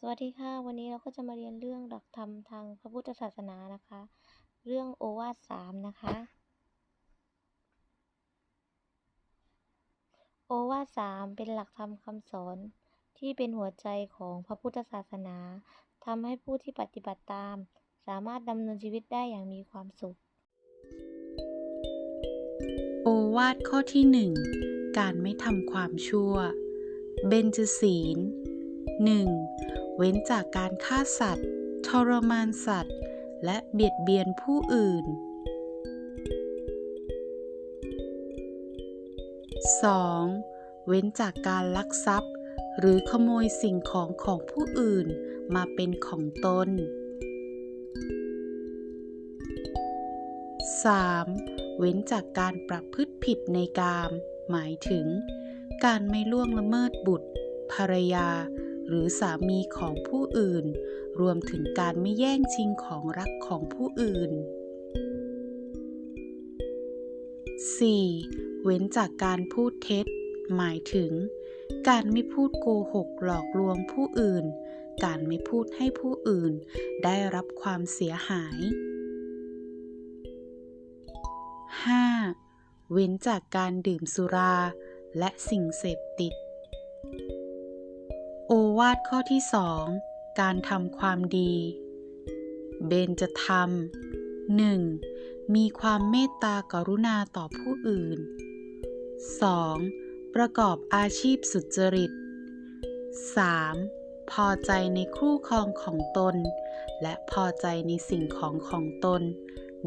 สวัสดีค่ะ วันนี้เราก็จะมาเรียนเรื่องหลักธรรมทางพระพุทธศาสนานะคะ เรื่องโอวาทสามนะคะ โอวาทสามเป็นหลักธรรมคำสอนที่เป็นหัวใจของพระพุทธศาสนาทำให้ผู้ที่ปฏิบัติตาม สามารถดำเนินชีวิตได้อย่างมีความสุข โอวาทข้อที่หนึ่งการไม่ทำความชั่ว เบญจศีล 1. เว้นจากการฆ่าสัตว์ ทรมานสัตว์ และเบียดเบียนผู้อื่น 2. เว้นจากการลักทรัพย์ หรือขโมยสิ่งของของผู้อื่นมาเป็นของตน 3. เว้นจากการประพฤติผิดในกาม หมายถึง การไม่ล่วงละเมิดบุตร ภรรยา หรือสามีของผู้อื่น รวมถึงการไม่แย่งชิงของรักของผู้อื่น 4. เว้นจากการพูดเท็จ หมายถึง การไม่พูดโกหกหลอกลวงผู้อื่น การไม่พูดให้ผู้อื่น ได้รับความเสียหาย 5. เว้นจากการดื่มสุรา และสิ่งเสพติด โอวาทข้อที่สองการทำความดี เบญจะทำ 1. มีความเมตตากรุณาต่อผู้อื่น 2. ประกอบอาชีพสุจริต 3. พอใจในคู่ครองของตน และพอใจในสิ่งของของตน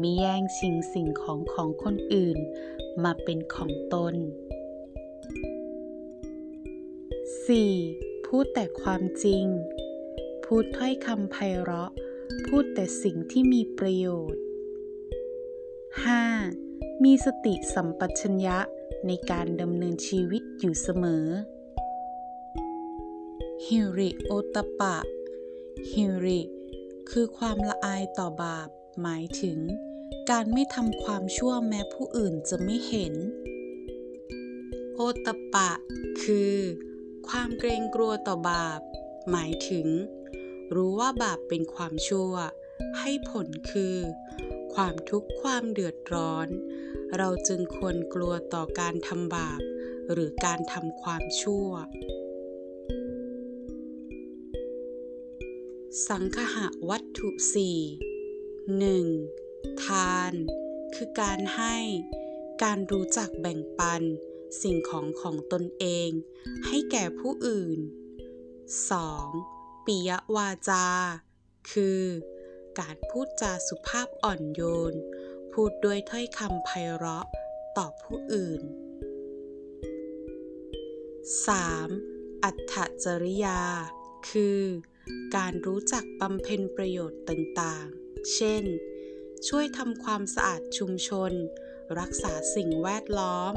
มิแย่งชิงสิ่งของของคนอื่น มาเป็นของตน 4. พูดแต่ความจริง พูดถ้อยคำไพเราะ พูดแต่สิ่งที่มีประโยชน์ 5. มีสติสัมปชัญญะในการดำเนินชีวิตอยู่เสมอ ฮิริโอตปปะฮิริ คือความละอายต่อบาป หมายถึง การไม่ทำความชั่วแม้ผู้อื่นจะไม่เห็น โอตปะ คือ ความเกรงกลัวต่อบาป หมายถึง รู้ว่าบาปเป็นความชั่ว ให้ผลคือ ความทุกข์ความเดือดร้อน เราจึงควรกลัวต่อการทำบาป หรือการทำความชั่ว สังคหะวัตถุสี่หนึ่งทาน คือการให้ การรู้จักแบ่งปัน สิ่งของของตนเอง ให้แก่ผู้อื่น 2. ปิยวาจา คือ การพูดจาสุภาพอ่อนโยน พูดด้วยถ้อยคำไพเราะต่อผู้อื่น 3. อัตถจริยา คือ การรู้จักบำเพ็ญประโยชน์ต่างๆ เช่น ช่วยทำความสะอาดชุมชน รักษาสิ่งแวดล้อม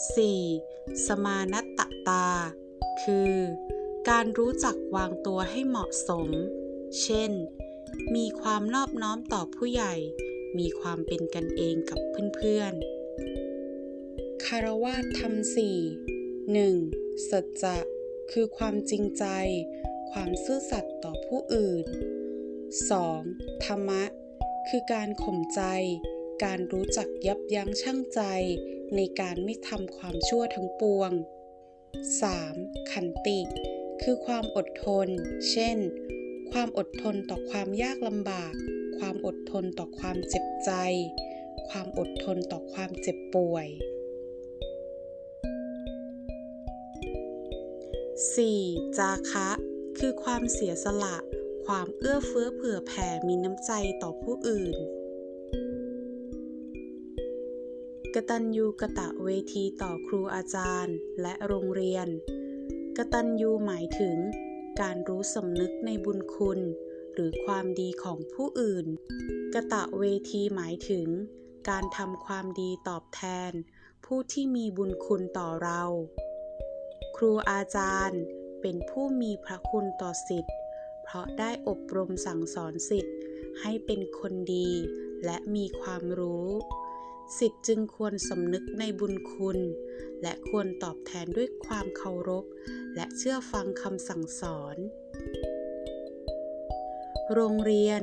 4. สมานัตตา คือ การรู้จักวางตัวให้เหมาะสม เช่น มีความนอบน้อมต่อผู้ใหญ่ มีความเป็นกันเองกับเพื่อนๆ คารวะธรรมสี่หนึ่งสัจจะ คือความจริงใจ ความซื่อสัตย์ต่อผู้อื่น 2. ธรรมะ คือการข่มใจ การรู้จักยับยั้งชั่งใจ ในการไม่ทำความชั่วทั้งปวง 3. ขันติ คือความอดทน เช่น ความอดทนต่อความยากลำบาก ความอดทนต่อความเจ็บใจ ความอดทนต่อความเจ็บป่วย 4. จาคะ คือความเสียสละ ความเอื้อเฟื้อเผื่อแผ่มีน้ำใจต่อผู้อื่น กตัญญูกะตะเวทีต่อครูอาจารย์และโรงเรียน กตัญญูหมายถึง การรู้สำนึกในบุญคุณ หรือความดีของผู้อื่น กะตะเวทีหมายถึง การทำความดีตอบแทน ผู้ที่มีบุญคุณต่อเรา ครูอาจารย์เป็นผู้มีพระคุณต่อสิทธิ์ เพราะได้อบรมสั่งสอนสิทธิ์ให้เป็นคนดีและมีความรู้ สิทธิ์จึงควรสำนึกในบุญคุณ และควรตอบแทนด้วยความเคารพ และเชื่อฟังคำสั่งสอน โรงเรียน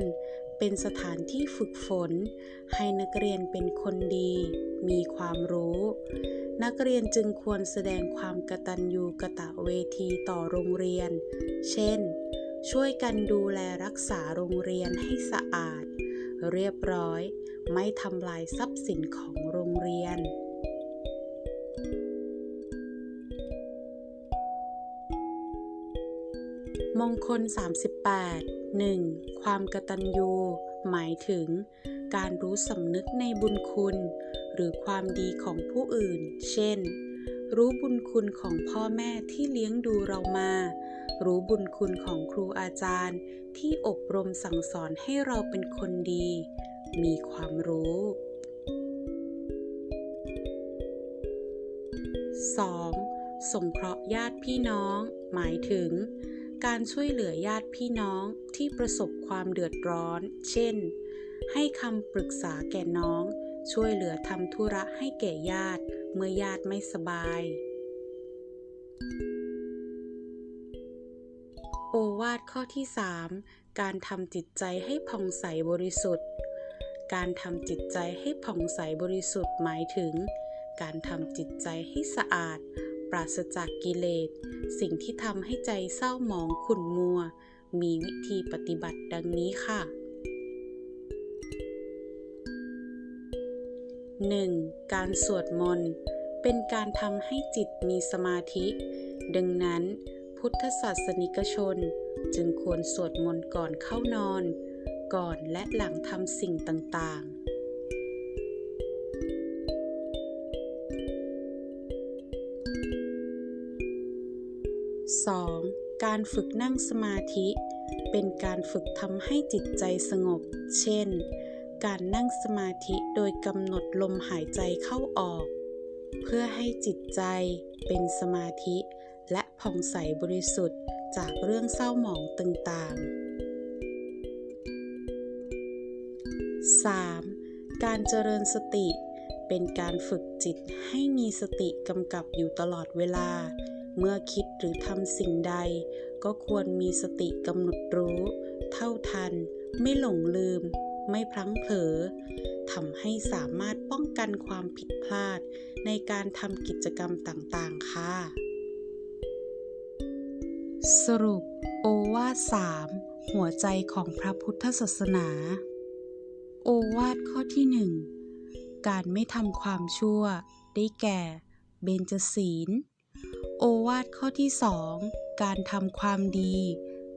เป็นสถานที่ฝึกฝน ให้นักเรียนเป็นคนดี มีความรู้ นักเรียนจึงควรแสดงความกตัญญูกะตะเวทีต่อโรงเรียน เช่น ช่วยกันดูแลรักษาโรงเรียนให้สะอาด เรียบร้อย ไม่ทำลายทรัพย์สินของโรงเรียน มงคล 38 1. ความกตัญญู หมายถึง การรู้สำนึกในบุญคุณ หรือความดีของผู้อื่น เช่น รู้บุญคุณของพ่อแม่ที่เลี้ยงดูเรามา รู้บุญคุณของครูอาจารย์ ที่อบรมสั่งสอนให้เราเป็นคนดี มีความรู้ 2. สงเคราะห์ญาติพี่น้อง หมายถึง การช่วยเหลือญาติพี่น้องที่ประสบความเดือดร้อน เช่น ให้คำปรึกษาแก่น้อง ช่วยเหลือทำธุระให้แก่ญาติ เมื่อญาติไม่สบาย โอวาทข้อที่ 3 การทำจิตใจให้ผ่องใสบริสุทธิ์ การทำจิตใจให้ผ่องใสบริสุทธิ์หมายถึง การทำจิตใจให้สะอาด ปราศจากกิเลส สิ่งที่ทำให้ใจเศร้าหมองขุ่นมัว มีวิธีปฏิบัติดังนี้ค่ะ 1. การสวดมนต์ เป็นการทำให้จิตมีสมาธิ ดังนั้น พุทธศาสนิกชน จึงควรสวดมนต์ก่อนเข้านอน ก่อนและหลังทำสิ่งต่างๆ 2. การฝึกนั่งสมาธิ เป็นการฝึกทำให้จิตใจสงบ เช่น การนั่งสมาธิโดยกำหนดลมหายใจเข้าออก เพื่อให้จิตใจเป็นสมาธิ และผ่องใสบริสุทธิ์จากเรื่องเศร้าหมองต่างๆ 3. การเจริญสติ เป็นการฝึกจิตให้มีสติกำกับอยู่ตลอดเวลา เมื่อคิดหรือทำสิ่งใด ก็ควรมีสติกำหนดรู้ เท่าทัน ไม่หลงลืม ไม่พลั้งเผลอทำให้สามารถป้องกันความผิดพลาดในการทำกิจกรรมต่างๆ ค่ะ สรุปโอวาทสามหัวใจของพระพุทธศาสนา โอวาทข้อที่หนึ่งการไม่ทำความชั่ว ได้แก่ เบญจศีล โอวาทข้อที่สองการทำความดี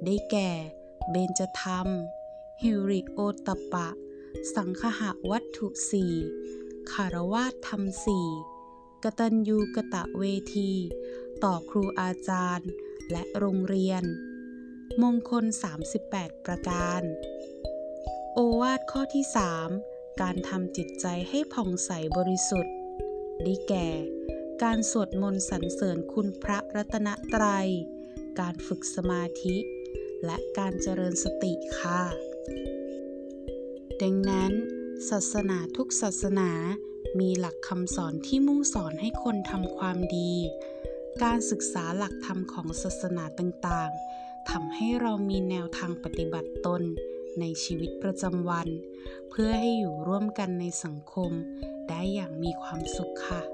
ได้แก่ เบญจธรรม ฮิริโอตปะ สังคหะวัตถุสี่คารวาธรรมสี่กตัญญูกะตะเวที ต่อครูอาจารย์ และโรงเรียน มงคล 38 ประการ โอวาทข้อที่ 3 การทำจิตใจให้ผ่องใสบริสุทธิ์ได้แก่ การสวดมนต์สรรเสริญคุณพระรัตนตรัย การฝึกสมาธิ และการเจริญสติค่ะ ดังนั้น ศาสนาทุกศาสนามีหลักคำสอนที่มุ่งสอนให้คนทำความดี การศึกษาหลักธรรมของศาสนาต่างๆทำให้เรามีแนวทางปฏิบัติตนในชีวิตประจำวัน เพื่อให้อยู่ร่วมกันในสังคม ได้อย่างมีความสุขค่ะ